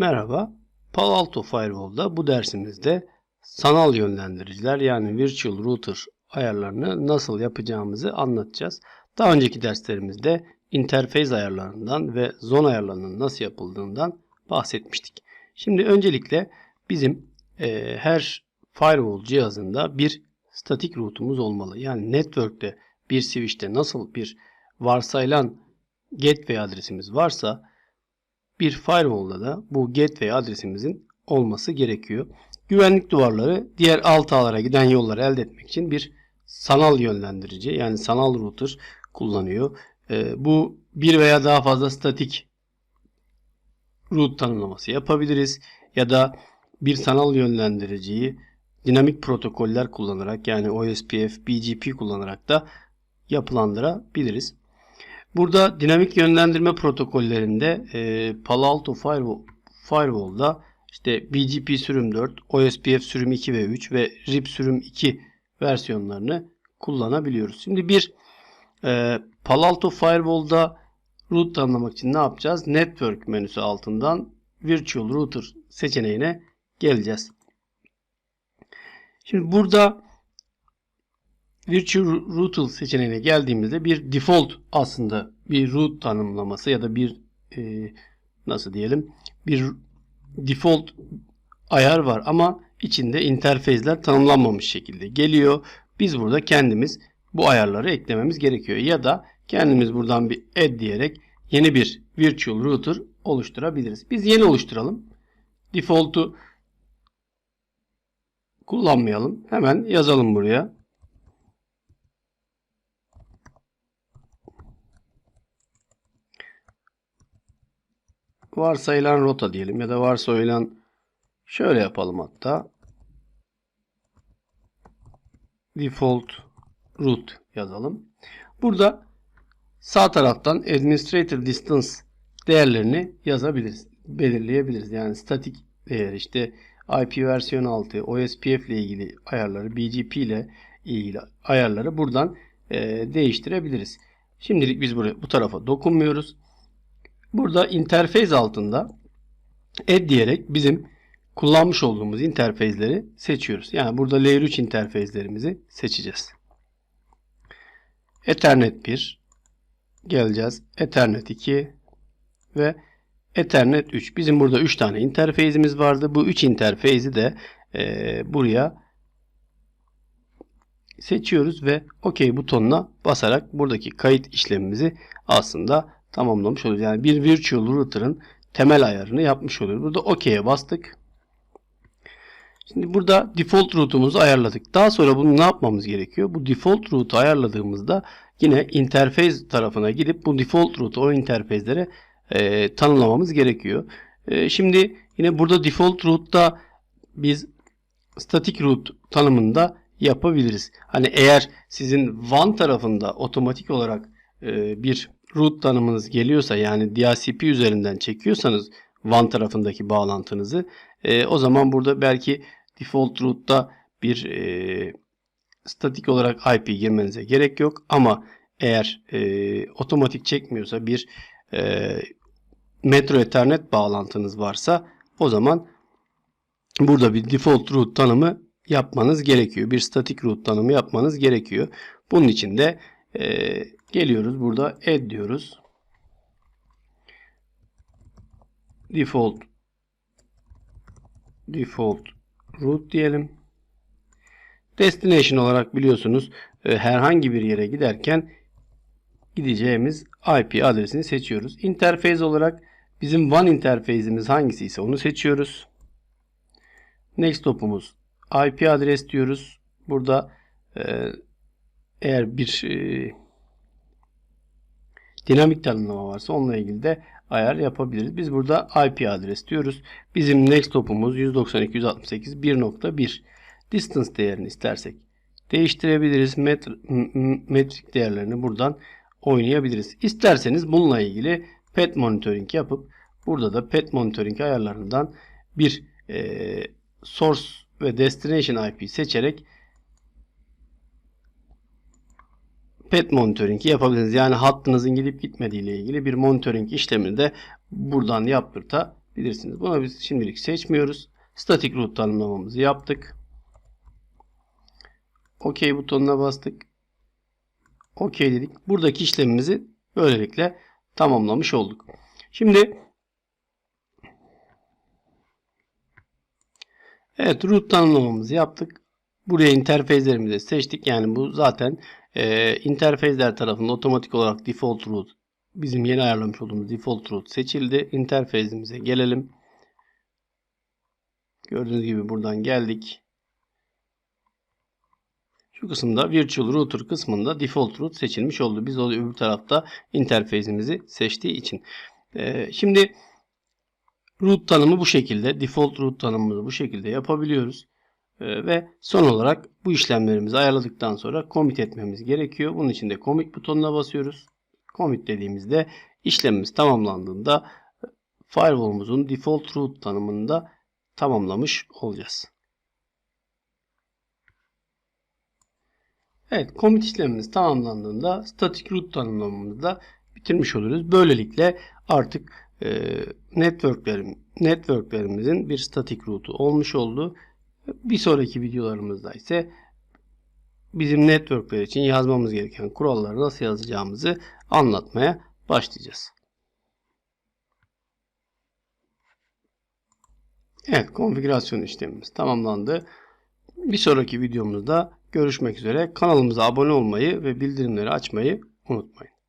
Merhaba. Palo Alto Firewall'da bu dersimizde sanal yönlendiriciler yani virtual router ayarlarını nasıl yapacağımızı anlatacağız. Daha önceki derslerimizde interface ayarlarından ve zone ayarlarının nasıl yapıldığından bahsetmiştik. Şimdi öncelikle bizim e, her firewall cihazında bir statik route'umuz olmalı. Yani network'te bir switch'te nasıl bir varsayılan gateway adresimiz varsa bir firewall'da da bu gateway adresimizin olması gerekiyor. Güvenlik duvarları diğer alt ağlara giden yolları elde etmek için bir sanal yönlendirici yani sanal router kullanıyor. Ee, bu bir veya daha fazla statik root tanımlaması yapabiliriz ya da bir sanal yönlendiriciyi dinamik protokoller kullanarak yani OSPF, BGP kullanarak da yapılandırabiliriz. Burada dinamik yönlendirme protokollerinde e, Palo Alto Firewall, Firewall'da işte BGP sürüm 4, OSPF sürüm 2 ve 3 ve RIP sürüm 2 versiyonlarını kullanabiliyoruz. Şimdi bir e, Palo Alto Firewall'da root tanımlamak için ne yapacağız? Network menüsü altından Virtual Router seçeneğine geleceğiz. Şimdi burada Virtual Router seçeneğine geldiğimizde bir default aslında bir root tanımlaması ya da bir e, nasıl diyelim bir default ayar var ama içinde interface'ler tanımlanmamış şekilde geliyor. Biz burada kendimiz bu ayarları eklememiz gerekiyor. Ya da kendimiz buradan bir add diyerek yeni bir virtual router oluşturabiliriz. Biz yeni oluşturalım. Default'u kullanmayalım. Hemen yazalım buraya. Varsayılan rota diyelim ya da varsayılan şöyle yapalım hatta default route yazalım. Burada sağ taraftan administrator distance değerlerini yazabiliriz. Belirleyebiliriz. Yani statik değer işte IP versiyon 6, OSPF ile ilgili ayarları, BGP ile ilgili ayarları buradan e, değiştirebiliriz. Şimdilik biz buraya bu tarafa dokunmuyoruz. Burada interface altında add diyerek bizim kullanmış olduğumuz interface'leri seçiyoruz. Yani burada layer 3 interface'lerimizi seçeceğiz. Ethernet 1 geleceğiz. Ethernet 2 ve Ethernet 3. Bizim burada 3 tane interface'imiz vardı. Bu 3 interface'i de e, buraya seçiyoruz ve OK butonuna basarak buradaki kayıt işlemimizi aslında tamamlamış oluyoruz. Yani bir virtual router'ın temel ayarını yapmış oluyoruz. Burada OK'ye bastık. Şimdi burada default route'umuzu ayarladık. Daha sonra bunu ne yapmamız gerekiyor? Bu default route'u ayarladığımızda yine interface tarafına gidip bu default route'u o interface'lere e, tanımlamamız gerekiyor. E, şimdi yine burada default route'da biz static route tanımında yapabiliriz. Hani eğer sizin WAN tarafında otomatik olarak e, bir root tanımınız geliyorsa yani DHCP üzerinden çekiyorsanız WAN tarafındaki bağlantınızı e, o zaman burada belki default root'ta bir e, statik olarak IP girmenize gerek yok ama eğer e, otomatik çekmiyorsa bir e, Metro Ethernet bağlantınız varsa o zaman burada bir default root tanımı yapmanız gerekiyor. Bir statik root tanımı yapmanız gerekiyor. Bunun için de e, Geliyoruz burada add diyoruz. Default default root diyelim. Destination olarak biliyorsunuz e, herhangi bir yere giderken gideceğimiz IP adresini seçiyoruz. Interface olarak bizim WAN interface'imiz hangisi ise onu seçiyoruz. Next hop'umuz IP adres diyoruz. Burada e, eğer bir e, dinamik tanımlama varsa onunla ilgili de ayar yapabiliriz. Biz burada IP adres diyoruz. Bizim next hop'umuz 192.168.1.1 distance değerini istersek değiştirebiliriz. Met metrik değerlerini buradan oynayabiliriz. İsterseniz bununla ilgili pet monitoring yapıp burada da pet monitoring ayarlarından bir e, source ve destination IP seçerek pet monitoring yapabilirsiniz. Yani hattınızın gidip gitmediği ile ilgili bir monitoring işlemini de buradan yaptırtabilirsiniz bilirsiniz. Buna biz şimdilik seçmiyoruz. Statik root tanımlamamızı yaptık. OK butonuna bastık. OK dedik. Buradaki işlemimizi böylelikle tamamlamış olduk. Şimdi Evet root tanımlamamızı yaptık. Buraya interfezlerimizi seçtik. Yani bu zaten e, interfezler tarafından otomatik olarak default root bizim yeni ayarlamış olduğumuz default root seçildi. Interfezimize gelelim. Gördüğünüz gibi buradan geldik. Şu kısımda Virtual Router kısmında Default Root seçilmiş oldu. Biz o öbür tarafta interfezimizi seçtiği için. Ee, şimdi root tanımı bu şekilde. Default root tanımımızı bu şekilde yapabiliyoruz. Ee, ve son olarak bu işlemlerimizi ayarladıktan sonra commit etmemiz gerekiyor. Bunun için de commit butonuna basıyoruz. Commit dediğimizde işlemimiz tamamlandığında firewall'umuzun default root tanımını da tamamlamış olacağız. Evet, commit işlemimiz tamamlandığında static root tanımlamamızı da bitirmiş oluruz. Böylelikle artık e, networklerim, networklerimizin bir static root'u olmuş oldu. Bir sonraki videolarımızda ise bizim networkler için yazmamız gereken kuralları nasıl yazacağımızı anlatmaya başlayacağız. Evet, konfigürasyon işlemimiz tamamlandı. Bir sonraki videomuzda görüşmek üzere. Kanalımıza abone olmayı ve bildirimleri açmayı unutmayın.